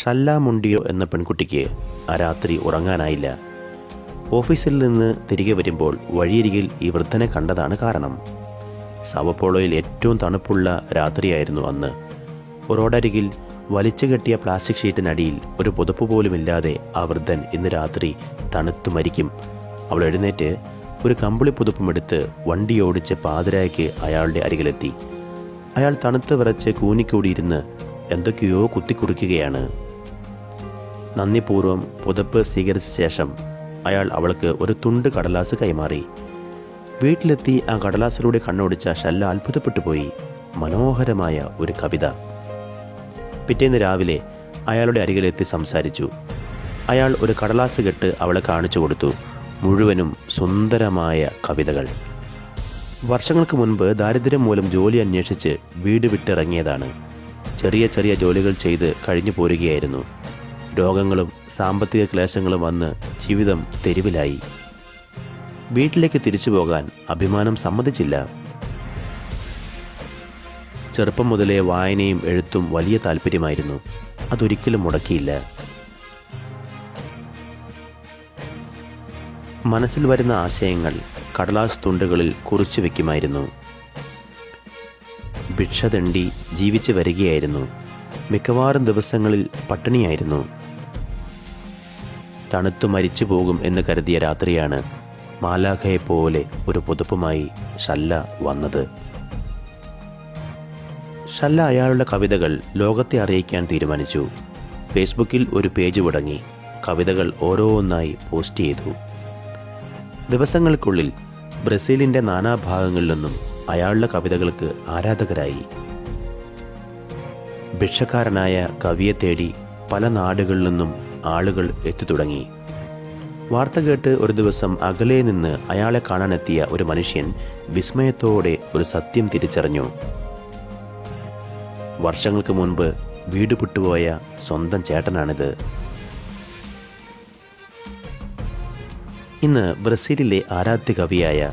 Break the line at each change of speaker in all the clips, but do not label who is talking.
ഷല്ല മുണ്ടിയോ എന്ന പെൺകുട്ടിക്ക് ആ രാത്രി ഉറങ്ങാനായില്ല. ഓഫീസിൽ നിന്ന് തിരികെ വരുമ്പോൾ വഴിയരികിൽ ഈ വൃദ്ധനെ കണ്ടതാണ് കാരണം. സാവപ്പോളോയിൽ ഏറ്റവും തണുപ്പുള്ള രാത്രിയായിരുന്നു അന്ന്. റോഡരികിൽ വലിച്ചു കെട്ടിയ പ്ലാസ്റ്റിക് ഷീറ്റിനടിയിൽ ഒരു പുതപ്പ് പോലുമില്ലാതെ ആ വൃദ്ധൻ ഇന്ന് രാത്രി തണുത്തു മരിക്കും. അവൾ എഴുന്നേറ്റ് ഒരു കമ്പിളി പുതുപ്പുമെടുത്ത് വണ്ടി ഓടിച്ച് പാതിരായ്ക്ക് അയാളുടെ അരികിലെത്തി. അയാൾ തണുത്ത് വിറച്ച് കൂനിക്കൂടിയിരുന്ന് എന്തൊക്കെയോ കുത്തിക്കുറിക്കുകയാണ്. നന്ദിപൂർവം പുതപ്പ് സ്വീകരിച്ച ശേഷം അയാൾ അവൾക്ക് ഒരു തുണ്ട് കടലാസ് കൈമാറി. വീട്ടിലെത്തി ആ കടലാസിലൂടെ കണ്ണോടിച്ച ഷല്ല അത്ഭുതപ്പെട്ടു പോയി. മനോഹരമായ ഒരു കവിത. പിറ്റേന്ന് രാവിലെ അയാളുടെ അരികിലെത്തി സംസാരിച്ചു. അയാൾ ഒരു കടലാസ് കെട്ട് അവളെ കാണിച്ചു കൊടുത്തു. മുഴുവനും സുന്ദരമായ കവിതകൾ. വർഷങ്ങൾക്ക് മുൻപ് ദാരിദ്ര്യം മൂലം ജോലി അന്വേഷിച്ച് വീട് വിട്ടിറങ്ങിയതാണ്. ചെറിയ ചെറിയ ജോലികൾ ചെയ്ത് കഴിഞ്ഞു പോരുകയായിരുന്നു. രോഗങ്ങളും സാമ്പത്തിക ക്ലേശങ്ങളും വന്ന് ജീവിതം തെരുവിലായി. വീട്ടിലേക്ക് തിരിച്ചു പോകാൻ അഭിമാനം സമ്മതിച്ചില്ല. ചെറുപ്പം മുതലേ വായനയും എഴുത്തും വലിയ താല്പര്യമായിരുന്നു. അതൊരിക്കലും മുടക്കിയില്ല. മനസ്സിൽ വരുന്ന ആശയങ്ങൾ കടലാസ് തുണ്ടുകളിൽ കുറിച്ചു വയ്ക്കുമായിരുന്നു ഭിക്ഷ തെണ്ടി ജീവിച്ചു വരികയായിരുന്നു. മിക്കവാറും ദിവസങ്ങളിൽ പട്ടിണിയായിരുന്നു. തണുത്തു മരിച്ചു പോകും എന്ന് കരുതിയ രാത്രിയാണ് മാലാഖയെ പോലെ ഒരു പുതുപ്പുമായി ഷല്ല വന്നത്. ഷല്ല അയാളുടെ കവിതകൾ ലോകത്തെ അറിയിക്കാൻ തീരുമാനിച്ചു. ഫേസ്ബുക്കിൽ ഒരു പേജ് തുടങ്ങി കവിതകൾ ഓരോന്നായി പോസ്റ്റ് ചെയ്തു. ദിവസങ്ങൾക്കുള്ളിൽ ബ്രസീലിന്റെ നാനാഭാഗങ്ങളിൽ നിന്നും അയാളുടെ കവിതകൾക്ക് ആരാധകരായി. ഭിക്ഷക്കാരനായ കവിയെ തേടി പല നാടുകളിൽ നിന്നും ആളുകൾ എത്തി തുടങ്ങി വാർത്ത കേട്ട് ഒരു ദിവസം അകലെ നിന്ന് അയാളെ കാണാനെത്തിയ ഒരു മനുഷ്യൻ വിസ്മയത്തോടെ ഒരു സത്യം തിരിച്ചറിഞ്ഞു. വർഷങ്ങൾക്ക് മുൻപ് വീട് വിട്ടുപോയ സ്വന്തം ചേട്ടനാണിത്. ഇന്ന് ബ്രസീലിലെ ആരാധ്യ കവിയായ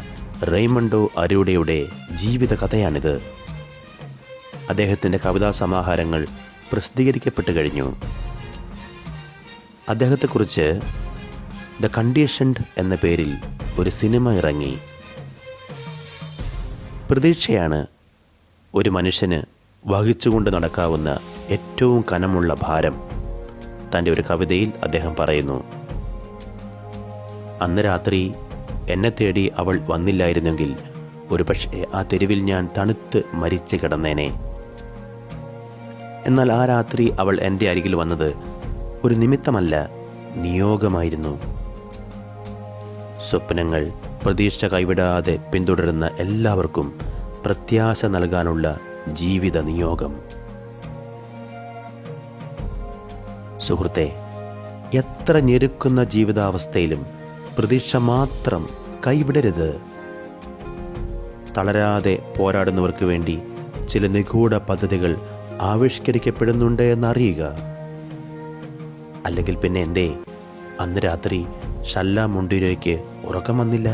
റെയ്മണ്ടോ അരൂഡയുടെ ജീവിത കഥയാണിത്. അദ്ദേഹത്തിന്റെ കവിതാ സമാഹാരങ്ങൾ പ്രസിദ്ധീകരിക്കപ്പെട്ടു കഴിഞ്ഞു. അദ്ദേഹത്തെക്കുറിച്ച് ദ കണ്ടീഷൻഡ് എന്ന പേരിൽ ഒരു സിനിമ ഇറങ്ങി. പ്രതീക്ഷയാണ് ഒരു മനുഷ്യന് വഹിച്ചുകൊണ്ട് നടക്കാവുന്ന ഏറ്റവും കനമുള്ള ഭാരം തന്റെ ഒരു കവിതയിൽ അദ്ദേഹം പറയുന്നു. അന്ന് രാത്രി എന്നെ തേടി അവൾ വന്നില്ലായിരുന്നെങ്കിൽ ഒരുപക്ഷെ ആ തെരുവിൽ ഞാൻ തണുത്ത് മരിച്ചു കിടന്നേനെ. എന്നാൽ ആ രാത്രി അവൾ എന്റെ അരികിൽ വന്നത് ഒരു നിമിത്തമല്ല നിയോഗമായിരുന്നു. സ്വപ്നങ്ങൾ പ്രതീക്ഷ കൈവിടാതെ പിന്തുടരുന്ന എല്ലാവർക്കും പ്രത്യാശ നൽകാനുള്ള ജീവിത നിയോഗം. സുഹൃത്തെ എത്ര ഞെരുക്കുന്ന ജീവിതാവസ്ഥയിലും പ്രതീക്ഷ മാത്രം കൈവിടരുത്. തളരാതെ പോരാടുന്നവർക്ക് വേണ്ടി ചില നിഗൂഢ പദ്ധതികൾ ആവിഷ്കരിക്കപ്പെടുന്നുണ്ട് എന്നറിയുക. അല്ലെങ്കിൽ പിന്നെ എന്തേ? അന്ന് രാത്രി ഷല്ല മുണ്ടിരോയ്ക്ക് ഉറക്കം വന്നില്ല.